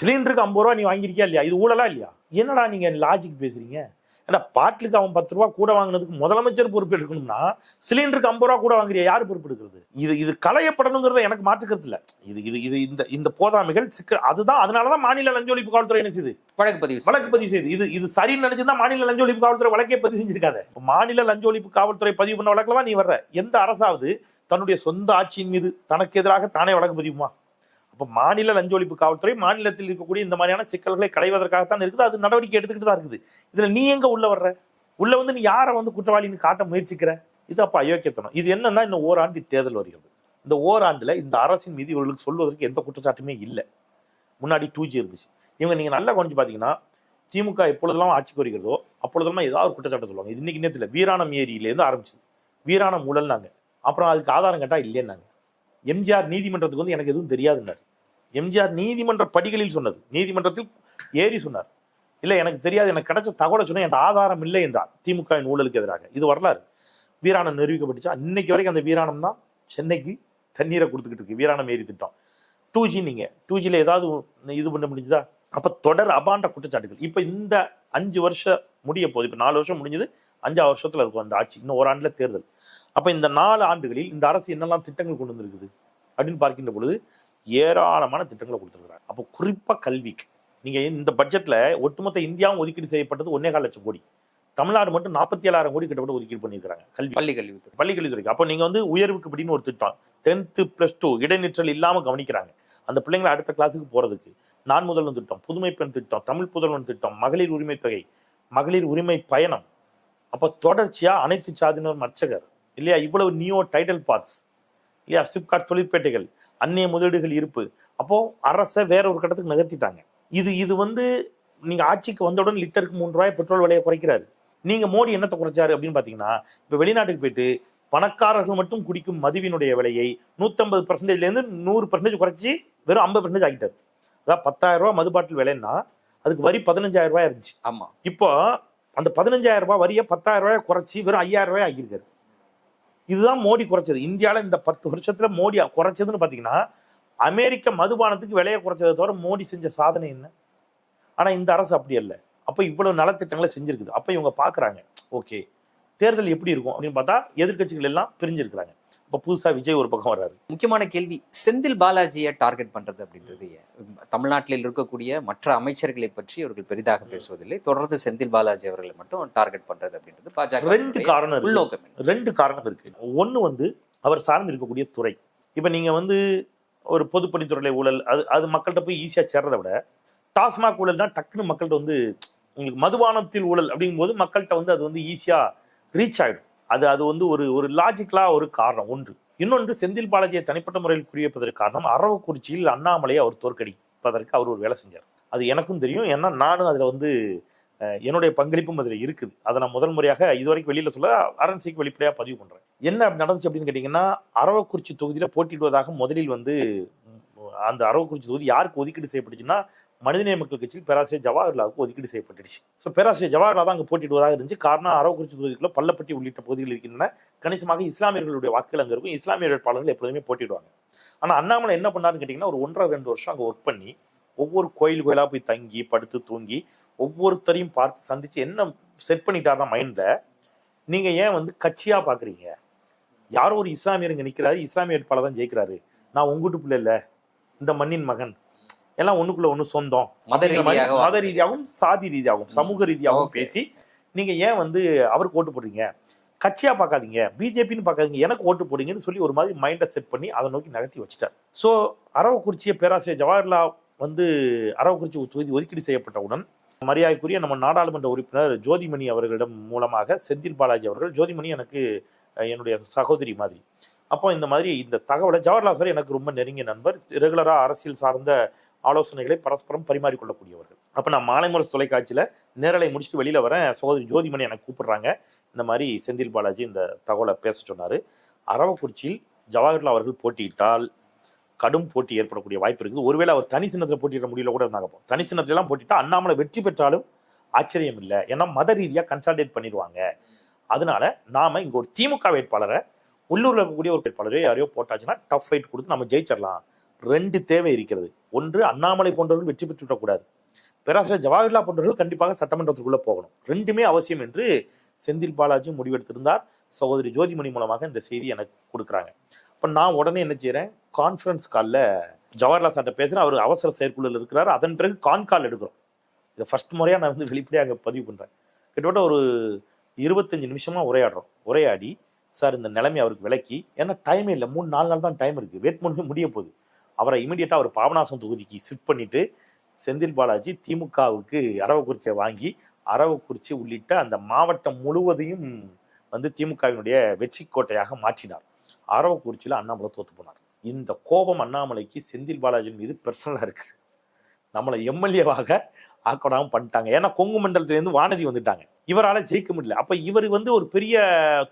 சிலிண்டருக்கு ஐம்பது ரூபா நீ வாங்கியிருக்கியா இல்லையா? இது ஊழலா இல்லையா? என்னடா நீங்க லாஜிக் பேசுறீங்க? ஏன்னா பாட்டிலுக்கு அவன் பத்து ரூபா கூட வாங்கினதுக்கு முதலமைச்சர் பொறுப்பு எடுக்கணும்னா சிலிண்டருக்கு ஐம்பது ரூபா கூட வாங்குறியா? யார் பொறுப்பு எடுக்கிறது? இது இது களையப்படணுங்கிறத எனக்கு மாற்றுக்கிறது இல்ல. இது இது இது இந்த இந்த போதாமைகள் சிக்க அதுதான் அதனாலதான் மாநில லஞ்ச ஒழிப்பு காவல்துறை என்ன செய்யுது வழக்கு பதிவு. வழக்கு பதிவு செய்யுது இது இது சரின்னு நினைச்சிருந்தா மாநில லஞ்ச ஒழிப்பு காவல்துறை வழக்கே பதிவு செஞ்சிருக்காத. மாநில லஞ்ச ஒழிப்பு காவல்துறை பதிவு பண்ண வழக்குல நீ வர்ற. எந்த அரசாவது தன்னுடைய சொந்த ஆட்சியின் மீது தனக்கு எதிராக தானே வழக்கு பதிவுமா? அப்ப மாநில லஞ்ச ஒழிப்பு காவல்துறை மாநிலத்தில் இருக்கக்கூடிய இந்த மாதிரியான சிக்கல்களை களைவதற்காகத்தான் இருக்குது. அது நடவடிக்கை எடுத்துக்கிட்டு தான் இருக்குது. இதுல நீ எங்க உள்ள வர்ற? உள்ள வந்து நீ யாரை வந்து குற்றவாளின்னு காட்ட முயற்சிக்கிற? இது அப்ப அயோக்கியத்தனம். இது என்னன்னா இந்த ஓராண்டு தேர்தல் வருகிறது. இந்த ஓராண்டுல இந்த அரசின் மீது இவர்களுக்கு சொல்வதற்கு எந்த குற்றச்சாட்டுமே இல்லை. முன்னாடி டூஜி இருந்துச்சு. இவங்க நீங்க நல்லா கொஞ்சம் பாத்தீங்கன்னா திமுக எப்பொழுதெல்லாம் ஆட்சிக்கு வருகிறதோ அப்பொழுதெல்லாம் ஏதாவது ஒரு குற்றச்சாட்டு சொல்லுவாங்க. இது இன்னைக்கு நேரத்தில் வீராணம் ஏரியிலேருந்து ஆரம்பிச்சது. வீராணம் ஊழல்னாங்க. அப்புறம் அதுக்கு ஆதாரம் கேட்டால் இல்லைன்னாங்க. எம்ஜிஆர் நீதிமன்றத்துக்கு வந்து எனக்கு எதுவும் தெரியாதுன்னார். எம்ஜிஆர் நீதிமன்ற படிகளில் சொன்னது. நீதிமன்றத்தில் ஏறி சொன்னார். இல்லை எனக்கு தெரியாது எனக்கு கிடைச்ச தகவலை சொன்னால் என் ஆதாரம் இல்லை என்றார். திமுகவின் ஊழலுக்கு எதிராக. இது வரலாறு. வீராணம் நிரூபிக்கப்பட்டுச்சா. இன்னைக்கு வரைக்கும் அந்த வீராணம் தான் சென்னைக்கு தண்ணீரை கொடுத்துக்கிட்டு இருக்கு. வீராணம் ஏரி திட்டம். டூ ஜி நீங்க. டூ ஜியில் ஏதாவது இது பண்ண முடிஞ்சுதா? அப்போ தொடர் அபாண்ட குற்றச்சாட்டுகள். இப்போ இந்த அஞ்சு வருஷம் முடிய போகுது. இப்போ நாலு வருஷம் முடிஞ்சது. அஞ்சாவது வருஷத்துல இருக்கும் அந்த ஆட்சி. இன்னும் ஒரு ஆண்டுல தேர்தல். அப்ப இந்த நாலு ஆண்டுகளில் இந்த அரசு என்னெல்லாம் திட்டங்கள் கொண்டு வந்திருக்குது அப்படின்னு பார்க்கின்ற பொழுது ஏராளமான திட்டங்களை கொடுத்துருக்காங்க அப்போ குறிப்பா கல்விக்கு. நீங்க இந்த பட்ஜெட்ல ஒட்டுமொத்த இந்தியாவும் ஒதுக்கீடு செய்யப்பட்டது ஒன்னே கால் லட்சம் கோடி. தமிழ்நாடு மட்டும் நாற்பத்தி ஏழாயிரம் கோடி கிட்டத்தட்ட ஒதுக்கீடு பண்ணியிருக்காங்க கல்வி. பள்ளி கல்வித்துறை. பள்ளி கல்வித்துறைக்கு. அப்போ நீங்க வந்து உயர்வுக்கு அப்படின்னு ஒரு திட்டம். டென்த்து பிளஸ் டூ இடைநிற்றல் இல்லாம கவனிக்கிறாங்க. அந்த பிள்ளைங்களை அடுத்த கிளாஸுக்கு போறதுக்கு. நான் முதல்வன் திட்டம் புதுமை பெண் திட்டம் தமிழ் புதல்வன் திட்டம் மகளிர் உரிமை தொகை மகளிர் உரிமை பயணம். அப்போ தொடர்ச்சியா அனைத்து சாதியினர் அர்ச்சகர். இல்லையா? இவ்வளவு நியோ டைட்டில் பார்ட்ஸ் இல்லையா? சிப்காட் தொழிற்பேட்டைகள் அந்நிய முதலீடுகள் இருப்பு. அப்போ அரசை வேற ஒரு கட்டத்துக்கு நகர்த்திட்டாங்க. இது இது வந்து நீங்க ஆட்சிக்கு வந்தவுடன் லிட்டருக்கு மூணு ரூபாய் பெட்ரோல் விலையை குறைக்கிறாரு. நீங்க மோடி என்னத்தை குறைச்சாரு அப்படின்னு பாத்தீங்கன்னா இப்ப வெளிநாட்டுக்கு போயிட்டு பணக்காரர்கள் மட்டும் குடிக்கும் மதுவினுடைய விலையை நூத்தம்பது பர்சன்டேஜ்ல இருந்து நூறு பர்சன்டேஜ் குறைச்சி வெறும் ஐம்பது பர்சன்டேஜ் ஆகிட்டாரு அதாவது பத்தாயிரம் ரூபாய் மது பாட்டில் விலைன்னா அதுக்கு வரி பதினஞ்சாயிரம் ரூபாய் இருந்துச்சு. ஆமா. இப்போ அந்த பதினஞ்சாயிரம் ரூபாய் வரியை பத்தாயிரம் ரூபாய் குறைச்சி வெறும் ஐயாயிரம் ரூபாய் ஆகியிருக்காரு இதுதான் மோடி குறைச்சது. இந்தியாவில் இந்த பத்து வருஷத்தில் மோடி குறைச்சதுன்னு பார்த்தீங்கன்னா அமெரிக்க மதுபானத்துக்கு விலையை குறைச்சதை தவிர மோடி செஞ்ச சாதனை என்ன? ஆனால் இந்த அரசு அப்படி இல்லை அப்போ இவ்வளவு நலத்திட்டங்களை செஞ்சுருக்குது. அப்போ இவங்க பார்க்குறாங்க ஓகே தேர்தல் எப்படி இருக்கும் அப்படின்னு பார்த்தா எதிர்க்கட்சிகள் எல்லாம் பிரிஞ்சிருக்கிறாங்க. இப்ப புதுசா விஜய் ஒரு பக்கம் வர்றாரு. முக்கியமான கேள்வி செந்தில் பாலாஜியை டார்கெட் பண்றது அப்படின்றது? தமிழ்நாட்டில் இருக்கக்கூடிய மற்ற அமைச்சர்களை பற்றி அவர்கள் பெரிதாக பேசுவதில்லை. தொடர்ந்து செந்தில் பாலாஜி அவர்களை மட்டும் டார்கெட் பண்றது அப்படின்றது பாஜக ரெண்டு காரணம் இருக்கு. உள்நோக்கம்? ரெண்டு காரணம் இருக்கு. ஒண்ணு வந்து அவர் சார்ந்து இருக்கக்கூடிய துறை. இப்ப நீங்க வந்து ஒரு பொதுப்பணித்துறையில ஊழல் அது அது மக்கள்கிட்ட போய் ஈஸியா சேர்றதை விட டாஸ்மாக் ஊழல்னா டக்குன்னு மக்கள்கிட்ட வந்து உங்களுக்கு மதுபானத்தில் ஊழல் அப்படிங்கும்போது மக்கள்கிட்ட வந்து அது வந்து ஈஸியா ரீச் ஆயிடும். அது அது வந்து ஒரு ஒரு லாஜிக்கலா ஒரு காரணம் ஒன்று. இன்னொன்று செந்தில் பாலாஜியை தனிப்பட்ட முறையில் குறிவைப்பதற்கு காரணம் அரவக்குறிச்சியில் அண்ணாமலையை அவர் தோற்கடிப்பதற்கு அவர் ஒரு வேலை செஞ்சார். அது எனக்கும் தெரியும். ஏன்னா நானும் அதில் வந்து என்னுடைய பங்களிப்பும் அதில் இருக்குது. அதை நான் முதல் முறையாக இதுவரைக்கும் வெளியில் சொல்ல அரண்சிக்கு வெளிப்படையாக பதிவு பண்ணுறேன் என்ன அப்படி நடந்துச்சு அப்படின்னு கேட்டிங்கன்னா அரவக்குறிச்சி தொகுதியில் போட்டியிடுவதாக முதலில் வந்து அந்த அரவக்குறிச்சி தொகுதி யாருக்கு ஒதுக்கீடு செய்யப்பட்டுச்சுன்னா மனிதநேய மக்கள் கட்சியில் பேராசிரியர் ஜவஹர்லாவுக்கு ஒதுக்கீடு செய்யப்பட்டுச்சு ஸோ பேராசிரியர் ஜவஹர்லா தான் அங்கே போட்டிடுவதாக இருந்துச்சு காரணம் அரவக்குறிச்சி தொகுதிக்குள்ள பள்ளப்பட்டி உள்ளிட்ட பகுதிகள் இருக்கின்றன. கணிசமாக இஸ்லாமியர்களுடைய வாக்குகள் அங்கே இருக்கும். இஸ்லாமிய வேட்பாளர்கள் எப்பொழுதுமே போட்டிடுவாங்க ஆனால் அண்ணாமலை என்ன பண்ணாருன்னு கேட்டிங்கன்னா ஒரு ஒன்றரை ரெண்டு வருஷம் அங்கே ஒர்க் பண்ணி ஒவ்வொரு கோயில் கோயிலாக போய் தங்கி படுத்து தூங்கி ஒவ்வொருத்தரையும் பார்த்து சந்திச்சு என்ன செட் பண்ணிட்டாருன்னா மைண்ட்ல நீங்கள் ஏன் வந்து கட்சியாக பார்க்குறீங்க யாரோ ஒரு இஸ்லாமியர் இங்கே நிற்கிறாரு இஸ்லாமிய வேட்பாளர் தான் ஜெயிக்கிறாரு. நான் உங்கள் பிள்ளை இல்லை. இந்த மண்ணின் மகன். எல்லாம் ஒண்ணுக்குள்ள ஒண்ணு சொந்தம் மத ரீதியாக மத ரீதியாகவும் சாதி ரீதியாகவும் சமூக ரீதியாகவும். பேசி நீங்க ஏன் வந்து அவருக்கு ஓட்டு போடுறீங்க? கட்சியா பார்க்காதீங்க. பிஜேபின்னு பார்க்காதீங்க. எனக்கு ஓட்டு போடுங்கன்னு சொல்லி ஒரு மாதிரி மைண்டை செட் பண்ணி அதை நோக்கி நகர்த்தி வச்சுட்டார். ஸோ அரவக்குறிச்சியை பேராசிரியர் ஜவஹர்லால் வந்து அரவக்குறிச்சி தொகுதி ஒதுக்கீடு செய்யப்பட்டவுடன் மரியாதைக்குரிய நம்ம நாடாளுமன்ற உறுப்பினர் ஜோதிமணி அவர்களிடம் மூலமாக செந்தில் பாலாஜி அவர்கள் ஜோதிமணி எனக்கு என்னுடைய சகோதரி மாதிரி. அப்போ இந்த மாதிரி இந்த தகவலை ஜவஹர்லால் சார் எனக்கு ரொம்ப நெருங்கிய நண்பர். ரெகுலராக அரசியல் சார்ந்த ஆலோசனைகளை பரஸ்பரம் பரிமாறிக்கொள்ளக்கூடியவர்கள். அப்போ நான் மாலை முரசு தொலைக்காட்சியில் நேரலை முடிச்சுட்டு வெளியில் வரேன். சகோதரி ஜோதிமணி எனக்கு கூப்பிடுறாங்க. இந்த மாதிரி செந்தில் பாலாஜி இந்த தகவலை பேச சொன்னார். அரவக்குறிச்சியில் ஜவஹர்லால் அவர்கள் போட்டியிட்டால் கடும் போட்டி ஏற்படக்கூடிய வாய்ப்பு இருக்குது. ஒருவேளை அவர் தனி சின்னத்தில் போட்டியிட முடியல கூட இருந்தாங்க தனி சின்னத்திலாம் போட்டிட்டா அண்ணாமலை வெற்றி பெற்றாலும் ஆச்சரியம் இல்லை. ஏன்னா மத ரீதியாக கன்சால்டேட் பண்ணிடுவாங்க. அதனால நாம இங்கே ஒரு திமுக வேட்பாளரை உள்ளூரில் இருக்கக்கூடிய ஒரு வேட்பாளரோ யாரையோ போட்டாச்சுன்னா டஃப் ஃபைட் கொடுத்து நம்ம ஜெயிச்சிடலாம். ரெண்டு தேவை இருக்கிறது. ஒன்று அண்ணாமலை போன்றவர்கள் வெற்றி பெற்று விடக்கூடாது. பேராசிரியர் ஜவஹர்லால் போன்றவர்கள் கண்டிப்பாக சட்டமன்றத்துக்குள்ளே போகணும். ரெண்டுமே அவசியம் என்று செந்தில் பாலாஜி முடிவெடுத்திருந்தார். சகோதரி ஜோதிமணி மூலமாக இந்த செய்தி எனக்கு கொடுக்குறாங்க. இப்போ நான் உடனே என்ன செய்கிறேன் கான்ஃபரன்ஸ் காலில் ஜவஹர்லால் சார்ட்ட பேசுகிறேன் அவர் அவசர செயற்குழுவில் இருக்கிறார். அதன் பிறகு கான் கால் எடுக்கிறோம். இதை ஃபர்ஸ்ட் முறையாக நான் வந்து வெளிப்படையாக அங்கே பதிவு பண்ணுறேன் கிட்டத்தட்ட ஒரு இருபத்தஞ்சு நிமிஷமாக உரையாடுறோம். உரையாடி சார் இந்த நிலைமை அவருக்கு விளக்கி ஏன்னா டைமே இல்லை. மூணு நாலு நாள் தான் டைம் இருக்குது வேட்புமனு முடிய போகுது. அவரை இமீடியட்டாக அவர் பாபநாசம் தொகுதிக்கு ஷிஃப்ட் பண்ணிட்டு செந்தில் பாலாஜி திமுகவுக்கு அரவக்குறிச்சியை வாங்கி அரவக்குறிச்சி உள்ளிட்ட அந்த மாவட்டம் முழுவதையும் வந்து திமுகவினுடைய வெற்றி கோட்டையாக மாற்றினார். அரவக்குறிச்சியில் அண்ணாமலை தோத்து போனார். இந்த கோபம் அண்ணாமலைக்கு செந்தில் பாலாஜி மீது பர்சனலாக இருக்குது. நம்மளை எம்எல்ஏவாக ஆக்கடாமல் பண்ணிட்டாங்க. ஏன்னா கொங்கு மண்டலத்திலேருந்து வானதி வந்துட்டாங்க. இவரால் ஜெயிக்க முடியல. அப்போ இவர் வந்து ஒரு பெரிய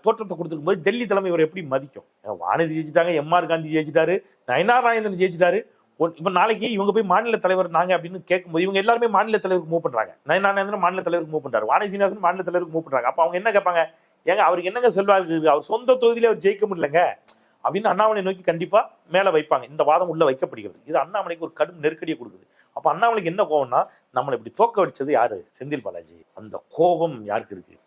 தோற்றத்தை கொடுத்துருக்கும் போது டெல்லி தலைமை இவர் எப்படி மதிக்கும்? வானதி ஜெயிச்சிட்டாங்க எம்ஆர் காந்தி ஜெயிச்சிட்டாரு நயனார் நாயந்திரன் ஜெயிச்சிட்டாரு. இப்போ நாளைக்கு இவங்க போய் மாநில தலைவர் நாங்க அப்படின்னு கேட்கும்போது இவங்க எல்லாருமே மாநில தலைவருக்கு மூவ் பண்றாங்க. நயனார் மாநில தலைவருக்கு மூவ் பண்றாரு. வானதி சீனிவாசன் மாநில தலைவருக்கு மூவ் பண்றாங்க. அப்போ அவங்க என்ன கேட்பாங்க? ஏங்க அவருக்கு என்னங்க செல்வாக்கு இருக்கு அவர் சொந்த தொகுதியில அவர் ஜெயிக்க முடியலங்க. அப்படின்னு அண்ணாமலை நோக்கி கண்டிப்பா மேல வைப்பாங்க. இந்த வாதம் உள்ள வைக்கப்படுகிறது. இது அண்ணாமலைக்கு ஒரு கடும் நெருக்கடியை கொடுக்குது. அப்போ அண்ணாமலைக்கு என்ன கோவம்னா நம்மளை இப்படி தோக்க வச்சது யாரு? செந்தில் பாலாஜி. அந்த கோபம் யாருக்கு இருக்கு?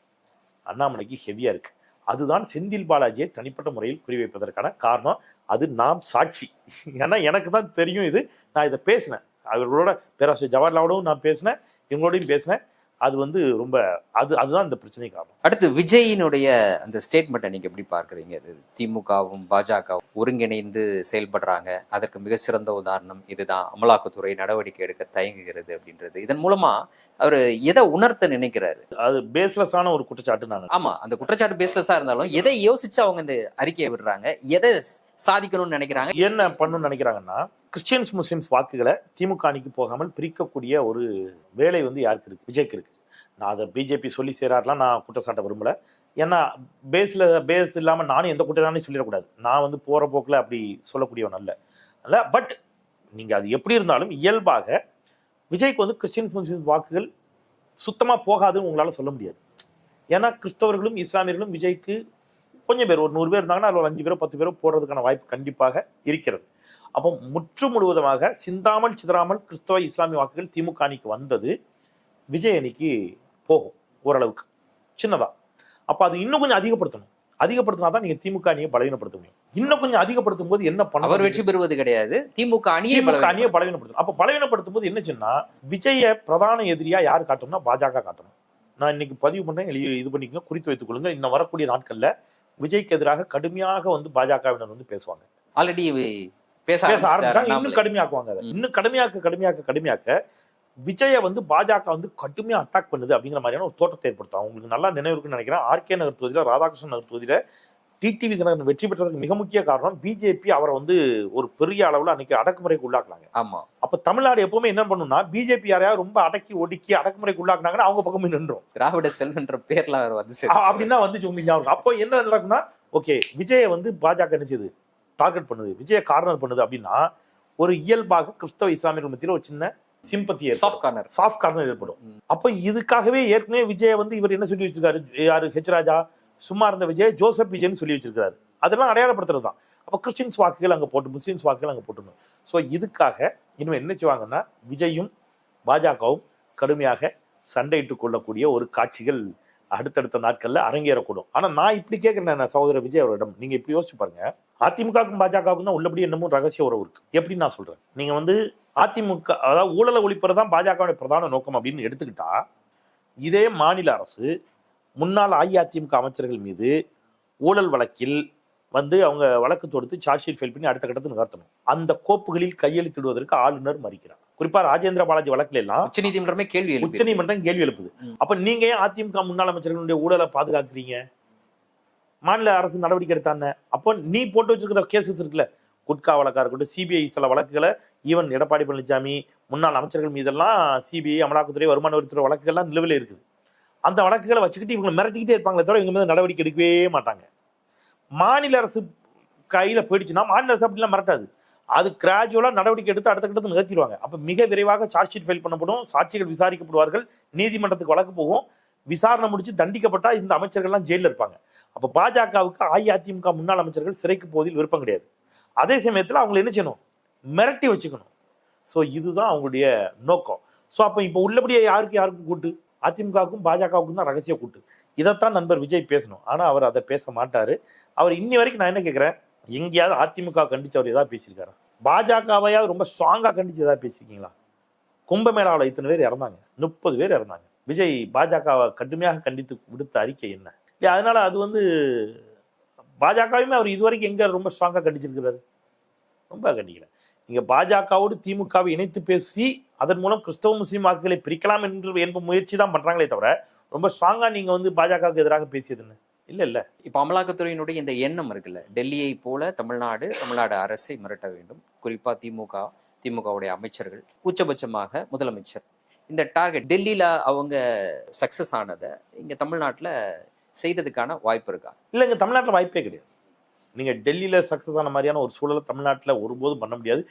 அண்ணாமலைக்கு ஹெவியா இருக்கு. அதுதான் செந்தில் பாலாஜியை தனிப்பட்ட முறையில் குறிவைப்பதற்கான காரணம். அது நாம் சாட்சி. ஏன்னா எனக்கு தான் தெரியும் இது. நான் இதை பேசினேன். அவர்களோட பேராசிரியர் ஜவஹர்லாலோடும் நான் பேசினேன். இவங்களோடையும் பேசினேன். அது வந்து ரொம்ப அது அதுதான் இந்த பிரச்சனை காரணம். அடுத்து விஜயினுடைய அந்த ஸ்டேட்மெண்ட்டை நீங்க எப்படி பார்க்கறீங்க? திமுகவும் பாஜகவும் ஒருங்கிணைந்து செயல்படுறாங்க. அதற்கு மிக சிறந்த உதாரணம் இதுதான். அமலாக்கத்துறை நடவடிக்கை எடுக்க தயங்குகிறது அப்படின்றது. இதன் மூலமா அவர் எதை உணர்த்த நினைக்கிறாரு? அது பேஸ்லெஸ்ஸான ஒரு குற்றச்சாட்டு நான் ஆமா அந்த குற்றச்சாட்டு பேஸ்லெஸ்ஸா இருந்தாலும் எதை யோசிச்சு அவங்க இந்த அறிக்கையை விடுறாங்க? எதை சாதிக்கணும்னு நினைக்கிறாங்க. என்ன பண்ணணும்னு நினைக்கிறாங்கன்னா கிறிஸ்டியன்ஸ் முஸ்லிம்ஸ் வாக்குகளை திமுக அணிக்கு போகாமல் பிரிக்கக்கூடிய ஒரு வேலை வந்து யாருக்கு இருக்கு? விஜய்க்கு இருக்கு. நான் அதை பிஜேபி சொல்லி செய்கிறாருலாம் நான் குற்றச்சாட்ட விரும்பல. ஏன்னா பேஸ்ல பேஸ் இல்லாம நானும் எந்த குற்றச்சாட்டையும் சொல்லிடக்கூடாது. நான் வந்து போற போக்குல அப்படி சொல்லக்கூடியவன் அல்ல. அல்ல பட் நீங்க அது எப்படி இருந்தாலும் இயல்பாக விஜய்க்கு வந்து கிறிஸ்டியன்ஸ் முஸ்லிம்ஸ் வாக்குகள் சுத்தமா போகாதுன்னு உங்களால சொல்ல முடியாது. ஏன்னா கிறிஸ்தவர்களும் இஸ்லாமியர்களும் விஜய்க்கு கொஞ்சம் பேர் ஒரு நூறு பேர் இருந்தாங்கன்னா அதில் ஒரு அஞ்சு பேரோ பத்து பேரோ போடுறதுக்கான வாய்ப்பு கண்டிப்பாக இருக்கிறது. அப்போ முற்று முழுவதுமாக சிந்தாமல் சிதறாமல் கிறிஸ்தவ இஸ்லாமிய வாக்குகள் திமுக அணிக்கு வந்தது விஜய் அணிக்கு போகும் ஓரளவுக்கு. சின்னதா. அப்ப அது இன்னும் கொஞ்சம் அதிகப்படுத்தணும். அதிகப்படுத்தினா தான் நீங்க திமுக அணியை பலவீனப்படுத்த முடியும். இன்னும் கொஞ்சம் அதிகப்படுத்தும் போது என்ன பண்ண அவர் வெற்றி பெறுவது கிடையாது. திமுக அணியை திமுக அணியை பலவீனப்படுத்தும். அப்ப பலவீனப்படுத்தும் போது என்ன சொன்னா விஜய பிரதான எதிரியா யார் காட்டணும்னா பாஜக காட்டணும். நான் இன்னைக்கு பதிவு பண்றேன் எழுதி இது பண்ணிக்கோங்க குறித்து வைத்துக் கொள்ளுங்க இன்னும் வரக்கூடிய நாட்கள்ல விஜய்க்கு எதிராக கடுமையாக வந்து பாஜகவினர் வந்து பேசுவாங்க ஆல்ரெடி பேச ஆரம்பிச்சாங்க இன்னும். கடுமையாக்குவாங்க அதை. இன்னும் கடுமையாக்க கடுமையாக்க கடுமையாக்க விஜய வந்து பாஜக வந்து கடுமையா அட்டாக் பண்ணுது அப்படிங்கிற மாதிரியான ஒரு தோட்டத்தை ஏற்படுத்தும் உங்களுக்கு நல்லா நினைவு இருக்குன்னு நினைக்கிறேன் ஆர்கே நகர் தொகுதியில ராதாகிருஷ்ணன் நகர் தொகுதியில டிடிவி தினகரன் வெற்றி பெற்றதுக்கு மிக முக்கிய காரணம் பிஜேபி அவரை வந்து ஒரு பெரிய அளவுல அன்னைக்கு அடக்குமுறைக்கு உள்ளாக்குனாங்க. ஆமா. அப்ப தமிழ்நாடு எப்பவுமே என்ன பண்ணும்னா பிஜேபி யாரையாவது ரொம்ப அடக்கி ஒடுக்கி அடக்குமுறைக்கு உள்ளாக்குனாங்கன்னா அவங்க பக்கமே நின்றோம். திராவிட செல்வன்ற பேர்ல அவர் வந்து அப்படின்னா வந்துச்சு உங்களுக்கு ஞாபகம். அப்போ என்ன நடக்கும்னா ஓகே விஜயை வந்து பாஜக நினைச்சது டார்கெட் பண்ணுது. விஜய கார்னர் பண்ணுது அப்படின்னா ஒரு இயல்பாக கிறிஸ்தவ இஸ்லாமியர்கள் மத்தியில் ஒரு சின்ன sympathy soft corner soft corner ஏற்படும். அப்போ இதுக்காகவே ஏற்கனவே விஜய வந்து இவர் என்ன சொல்லி வச்சிருக்காரு? யாரு? ஹெச் ராஜா சும்மா இருந்த விஜய் ஜோசப் விஜய்னு சொல்லி வச்சிருக்கிறாரு. அதெல்லாம் அடையாளப்படுத்துறது தான் அப்போ கிறிஸ்டின்ஸ் வாக்குகள் அங்கே போட்டு முஸ்லீம்ஸ் வாக்குகள் அங்கே போட்டுணும் ஸோ இதுக்காக இனிமேல் என்ன செய்வாங்கன்னா விஜயும் பாஜகவும் கடுமையாக சண்டையிட்டு கொள்ளக்கூடிய ஒரு காட்சிகள் அடுத்தடுத்த நாட்கள்ல அரங்கேறக்கூடும். ஆனா நான் இப்படி கேட்கிறேன் சகோதரர் விஜய் அவரிடம் நீங்க இப்படி யோசிச்சு பாருங்க. அதிமுகவுக்கும் பாஜகவுக்கும் தான் உள்ளபடி என்னமோ ரகசிய உறவு இருக்கு. எப்படி நான் சொல்றேன். நீங்க வந்து அதிமுக அதாவது ஊழலை ஒழிப்பது தான் பாஜகவுடைய பிரதான நோக்கம் அப்படின்னு எடுத்துக்கிட்டா இதே மாநில அரசு முன்னாள் அஇஅதிமுக அமைச்சர்கள் மீது ஊழல் வழக்கில் வந்து அவங்க வழக்கு தொடுத்து சார்ஜ் ஷீட் ஃபைல் பண்ணி அடுத்த கட்டத்தில் நகர்த்தணும். அந்த கோப்புகளில் கையெழுத்திடுவதற்கு ஆளுநர் மறுக்கிறார். குறிப்பா ராஜேந்திர பாலாஜி வழக்குல எல்லாம் உச்சநீதிமன்றமே கேள்வி உச்சநீதிமன்றம் கேள்வி எழுப்புது. அப்ப நீங்க ஏன் அதிமுக முன்னாள் அமைச்சர்களுடைய ஊழலை பாதுகாக்கிறீங்க? மாநில அரசு நடவடிக்கை எடுத்தாங்க அப்போ நீ போட்டு வச்சிருக்கிற கேசஸ் இருக்குல்ல. குட்கா வழக்கா இருக்கட்டும் சிபிஐ சில வழக்குகளை ஈவன் எடப்பாடி பழனிசாமி முன்னாள் அமைச்சர்கள் மீதெல்லாம் சிபிஐ அமலாக்கத்துறை வருமான வரித்துறை வழக்குகள்லாம் நிலுவையில் இருக்குது. அந்த வழக்குகளை வச்சுக்கிட்டு இவங்களை மிரட்டிக்கிட்டே இருப்பாங்களே தவிர இவங்க மீது நடவடிக்கை எடுக்கவே மாட்டாங்க. மாநில அரசு கையில் போயிடுச்சுன்னா மாநில அரசு அப்படிலாம் மிரட்டாது. அது கிராஜுவலாக நடவடிக்கை எடுத்து அடுத்த கட்டத்தில் நிகழ்த்திடுவாங்க. அப்போ மிக விரைவாக சார்ஜ் ஷீட் ஃபைல் பண்ணப்படும். சாட்சிகள் விசாரிக்கப்படுவார்கள். நீதிமன்றத்துக்கு வழக்கு போகும். விசாரணை முடிச்சு தண்டிக்கப்பட்டால் இந்த அமைச்சர்கள்லாம் ஜெயிலில் இருப்பாங்க. அப்போ பாஜகவுக்கு அஇஅதிமுக முன்னாள் அமைச்சர்கள் சிறைக்கு போவதில் விருப்பம் கிடையாது. அதே சமயத்தில் அவங்களை என்ன செய்யணும்? மிரட்டி வச்சுக்கணும். ஸோ இதுதான் அவங்களுடைய நோக்கம். ஸோ அப்போ இப்போ உள்ளபடியே யாருக்கு யாருக்கும் கூட்டு? அதிமுகவுக்கும் பாஜகவுக்கும் தான் ரகசிய கூட்டு. இதைத்தான் நண்பர் விஜய் பேசணும். ஆனால் அவர் அதை பேச மாட்டார். அவர் இன்னி வரைக்கும் நான் என்ன கேட்குறேன் எங்கேயாவது அதிமுக கண்டிச்சு அவர் ஏதாவது பேசியிருக்காரா? பாஜகவையாவது ரொம்ப ஸ்ட்ராங்காக கண்டிச்சு ஏதாவது பேசியிருக்கீங்களா? கும்பமேளாவில் இத்தனை பேர் இறந்தாங்க. முப்பது பேர் இறந்தாங்க. விஜய் பாஜகவை கடுமையாக கண்டித்து விடுத்த அறிக்கை என்ன? இல்லை அதனால அது வந்து பாஜகவையுமே அவர் இதுவரைக்கும் எங்கே ரொம்ப ஸ்ட்ராங்காக கண்டிச்சிருக்கிறாரு? ரொம்ப கண்டிக்கிறேன் நீங்க பாஜகவோடு திமுகவை இணைத்து பேசி அதன் மூலம் கிறிஸ்தவ முஸ்லீம் வாக்குகளை பிரிக்கலாம் என்று என்ப முயற்சி தான் பண்றாங்களே தவிர ரொம்ப ஸ்ட்ராங்கா நீங்க வந்து பாஜகவுக்கு எதிராக பேசியதுன்னு இல்ல இல்ல. இப்ப அமலாக்கத்துறையினுடைய இந்த எண்ணம் இருக்குல்ல டெல்லியை போல தமிழ்நாடு தமிழ்நாடு அரசை மிரட்ட வேண்டும். குறிப்பா திமுக திமுகவுடைய அமைச்சர்கள் உச்சபட்சமாக முதலமைச்சர். இந்த டார்கெட் டெல்லியில அவங்க சக்சஸ் ஆனதை இங்க தமிழ்நாட்டுல செய்ததுக்கான வாய்ப்பு இருக்கா? இல்லைங்க தமிழ்நாட்டில் வாய்ப்பே கிடையாது. நீங்கள் டெல்லியில் சக்ஸஸ் ஆன மாதிரியான ஒரு சூழலை தமிழ்நாட்டில் ஒருபோதும் பண்ண முடியாது.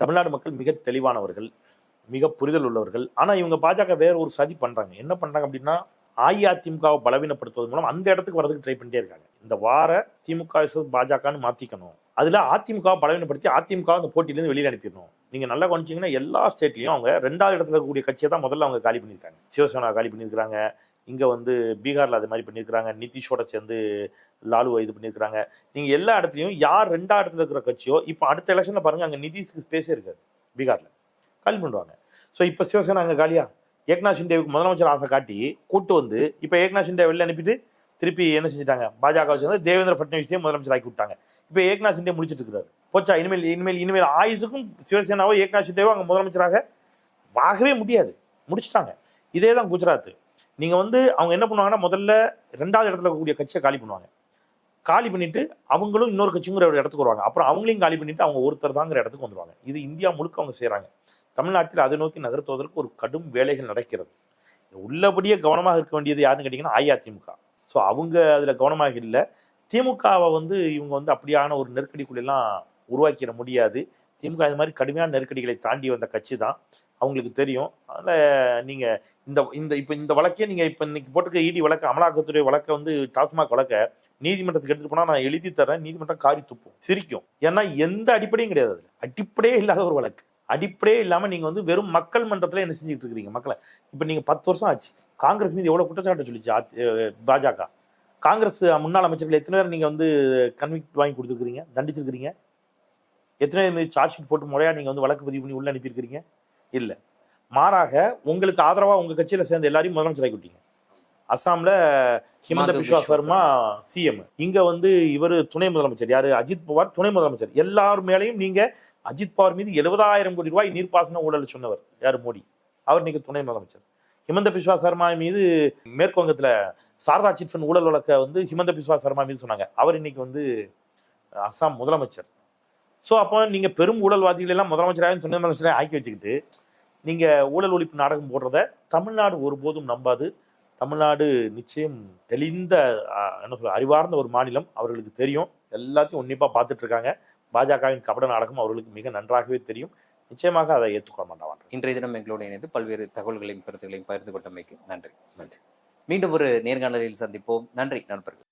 தமிழ்நாடு மக்கள் மிக தெளிவானவர்கள் மிக புரிதல் உள்ளவர்கள். ஆனால் இவங்க பாஜக வேற ஒரு சதி பண்ணுறாங்க என்ன பண்ணுறாங்க அப்படின்னா அஇஅதிமுகவை பலவீனப்படுத்துவதன் மூலம் அந்த இடத்துக்கு வரதுக்கு ட்ரை பண்ணிட்டே இருக்காங்க. இந்த வார திமுக பாஜகன்னு மாற்றிக்கணும் அதில் அதிமுகவை பலவீனப்படுத்தி அதிமுக அந்த போட்டியிலேருந்து வெளியில் அனுப்பிடணும். நீங்கள் நல்லா கவனிச்சிங்கன்னா எல்லா ஸ்டேட்லேயும் அவங்க ரெண்டாவது இடத்துல இருக்கக்கூடிய கட்சியை தான் முதல்ல அவங்க காலி பண்ணியிருக்காங்க. சிவசேனா காலி பண்ணியிருக்காங்க இங்கே வந்து பீகாரில் அது மாதிரி பண்ணியிருக்கிறாங்க. நிதிஷோட சேர்ந்து லாலுவை இது பண்ணியிருக்கிறாங்க நீங்க எல்லா இடத்துலையும் யார் ரெண்டா இடத்துல இருக்கிற கட்சியோ இப்போ அடுத்த எலெக்ஷன்ல பாருங்க அங்க நிதிஷ்க்கு ஸ்பேஸே இருக்காது பீகார்ல. காலி பண்ணுவாங்க ஸோ இப்போ சிவசேனா அங்கே காலியா? ஏக்நாத் ஷிண்டேவுக்கு முதலமைச்சர் ஆசை காட்டி கூட்டு வந்து இப்போ ஏக்நாத் ஷிண்டே வெளில அனுப்பிட்டு திருப்பி என்ன செஞ்சுட்டாங்க? பாஜக சேர்ந்து தேவேந்திர ஃபட்னவிஸே முதலமைச்சர் ஆக்கி விட்டாங்க. இப்போ ஏக்நாத் ஷிண்டே முடிச்சிட்டு இருக்கிறாரு. போச்சா இனிமேல் இனிமேல் இனிமேல் ஆயுசுக்கும் சிவசேனாவோ ஏக்நாத் ஷிண்டேவோ அங்கே முதலமைச்சராக வாகவே முடியாது. முடிச்சிட்டாங்க. இதே தான் குஜராத். நீங்கள் வந்து அவங்க என்ன பண்ணுவாங்கன்னா முதல்ல ரெண்டாவது இடத்துல இருக்கக்கூடிய கட்சியை காலி பண்ணுவாங்க. காலி பண்ணிட்டு அவங்களும் இன்னொரு கட்சிங்கிற ஒரு இடத்துக்கு வருவாங்க. அப்புறம் அவங்களையும் காலி பண்ணிட்டு அவங்க ஒருத்தர் தாங்கிற இடத்துக்கு வந்துருவாங்க. இது இந்தியா முழுக்க அவங்க செய்கிறாங்க தமிழ்நாட்டில் அதை நோக்கி நகர்த்துவதற்கு ஒரு கடும் வேலைகள் நடக்கிறது. உள்ளபடியே கவனமாக இருக்க வேண்டியது யாருன்னு கேட்டிங்கன்னா அஇஅதிமுக. ஸோ அவங்க அதில் கவனமாக இல்லை. திமுகவை வந்து இவங்க வந்து அப்படியான ஒரு நெருக்கடிக்குள்ளெல்லாம் உருவாக்கிட முடியாது. திமுக இது மாதிரி கடுமையான நெருக்கடிகளை தாண்டி வந்த கட்சி தான். அவங்களுக்கு தெரியும். அதில் நீங்கள் இந்த இந்த இப்போ இந்த வழக்கே நீங்கள் இப்போ இன்னைக்கு போட்டுக்க இடி வழக்கு அமலாக்கத்துறை வழக்கை வந்து டாஸ்மாக் வழக்க நீதிமன்றத்துக்கு எடுத்துட்டு போனால் நான் எழுதி தரேன் நீதிமன்றம் காரி துப்பும். சிரிக்கும். ஏன்னா எந்த அடிப்படையும் கிடையாது அதுல. அடிப்படையே இல்லாத ஒரு வழக்கு. அடிப்படையே இல்லாமல் நீங்கள் வந்து வெறும் மக்கள் மன்றத்தில் என்ன செஞ்சுட்டு இருக்கிறீங்க மக்களை? இப்போ நீங்கள் பத்து வருஷம் ஆச்சு. காங்கிரஸ் மீது எவ்வளோ குற்றச்சாட்டு சொல்லிச்சு பாஜக. காங்கிரஸ் முன்னாள் அமைச்சர்கள் எத்தனை பேர் நீங்கள் வந்து கன்விக்ட் வாங்கி கொடுத்துருக்கீங்க தண்டிச்சிருக்கிறீங்க? எத்தனை பேர் மீது சார்ஜ் ஷீட் போட்டு முறையாக நீங்கள் வந்து வழக்கு பதிவு பண்ணி உள்ள அனுப்பியிருக்கிறீங்க? இல்லை. மாறாக உங்களுக்கு ஆதரவாக உங்கள் கட்சியில் சேர்ந்த எல்லாரையும் முதலமைச்சர் விட்டீங்க. அஸ்ஸாம்ல ஹிமந்த பிஸ்வா சர்மா சிஎம் இங்க வந்து இவர் துணை முதலமைச்சர். யாரு? அஜித் பவார் துணை முதலமைச்சர். எல்லார் மேலையும் நீங்க அஜித் பவார் மீது எழுபதாயிரம் கோடி ரூபாய் நீர்ப்பாசன ஊழல் சொன்னவர். யார்? மோடி. அவர் இன்னைக்கு துணை முதலமைச்சர். ஹிமந்த பிஸ்வா சர்மா மீது மேற்கு வங்கத்துல சாரதா சிட் ஃபண்ட் ஊழல் வழக்க வந்து ஹிமந்த பிஸ்வா சர்மா மீது சொன்னாங்க. அவர் இன்னைக்கு வந்து அஸ்ஸாம் முதலமைச்சர். ஸோ அப்போ நீங்க பெரும் ஊழல்வாதிகள் எல்லாம் முதலமைச்சராக துணை முதலமைச்சராக ஆக்கி வச்சுக்கிட்டு நீங்க ஊழல் ஒழிப்பு நாடகம் போடுறத தமிழ்நாடு ஒருபோதும் நம்பாது. தமிழ்நாடு நிச்சயம் தெளிந்த என்ன சொல்ல அறிவார்ந்த ஒரு மாநிலம். அவர்களுக்கு தெரியும். எல்லாத்தையும் உன்னிப்பாக பார்த்துட்டு இருக்காங்க பாஜகவின் கபட நாடகம் அவர்களுக்கு மிக நன்றாகவே தெரியும். நிச்சயமாக அதை ஏற்றுக்கொள்ள மாட்டாங்க இன்றைய தினம் எங்களோடு இணைந்து பல்வேறு தகவல்களையும் கருத்துக்களையும் பகிர்ந்து கொண்டமைக்கு நன்றி. நன்றி. மீண்டும் ஒரு நேர்காணலில் சந்திப்போம். நன்றி நண்பர்கள்.